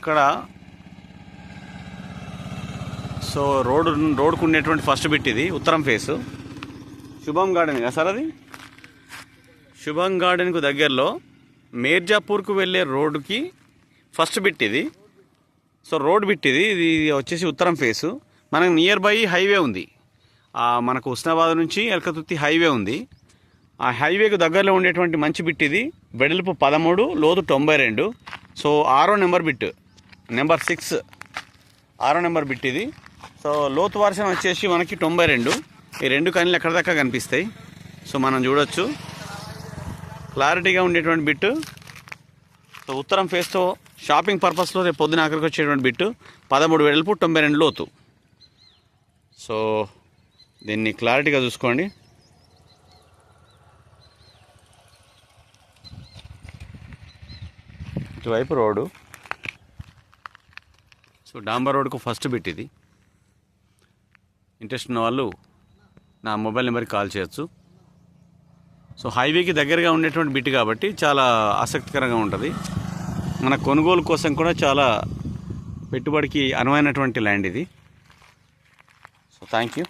ఇక్కడ so road రోడ్కు ఉండేటువంటి first bit ఇది ఉత్తరం ఫేసు శుభం గార్డెన్ కదా సార్ అది? శుభం గార్డెన్కు దగ్గరలో మేర్జాపూర్కు వెళ్ళే రోడ్డుకి ఫస్ట్ బిట్ ఇది. సో రోడ్ బిట్ ఇది ఇది వచ్చేసి ఉత్తరం ఫేసు మనకు నియర్ బై హైవే ఉంది. మనకు హుస్నాబాద్ నుంచి ఎలకతుర్తి హైవే ఉంది. ఆ హైవేకు దగ్గరలో ఉండేటువంటి మంచి బిట్ ఇది వెడల్పు పదమూడు లోతు తొంభై రెండు. సో ఆరో నెంబర్ బిట్. నెంబర్ సిక్స్ ఆరో నెంబర్ బిట్ ఇది. సో లోతు వర్షం వచ్చేసి మనకి తొంభై రెండు. ఈ రెండు కనీలు ఎక్కడ దాకా కనిపిస్తాయి? సో మనం చూడొచ్చు. క్లారిటీగా ఉండేటువంటి బిట్టు. సో ఉత్తరం ఫేస్తో షాపింగ్ పర్పస్లో రేపు పొద్దున ఆఖరికి వచ్చేటువంటి బిట్టు. పదమూడు వెడల్పు తొంభై రెండు లోతు. సో దీన్ని క్లారిటీగా చూసుకోండి. ఇటువైపు రోడ్డు. సో డాంబర్ రోడ్కు ఫస్ట్ బిట్ ఇది. ఇంట్రెస్ట్ ఉన్న వాళ్ళు నా మొబైల్ నెంబర్కి కాల్ చేయొచ్చు. సో హైవేకి దగ్గరగా ఉండేటువంటి బిట్ కాబట్టి చాలా ఆసక్తికరంగా ఉంటుంది. మన కొనుగోలు కోసం కూడా చాలా పెట్టుబడికి అనువైనటువంటి ల్యాండ్ ఇది. So thank you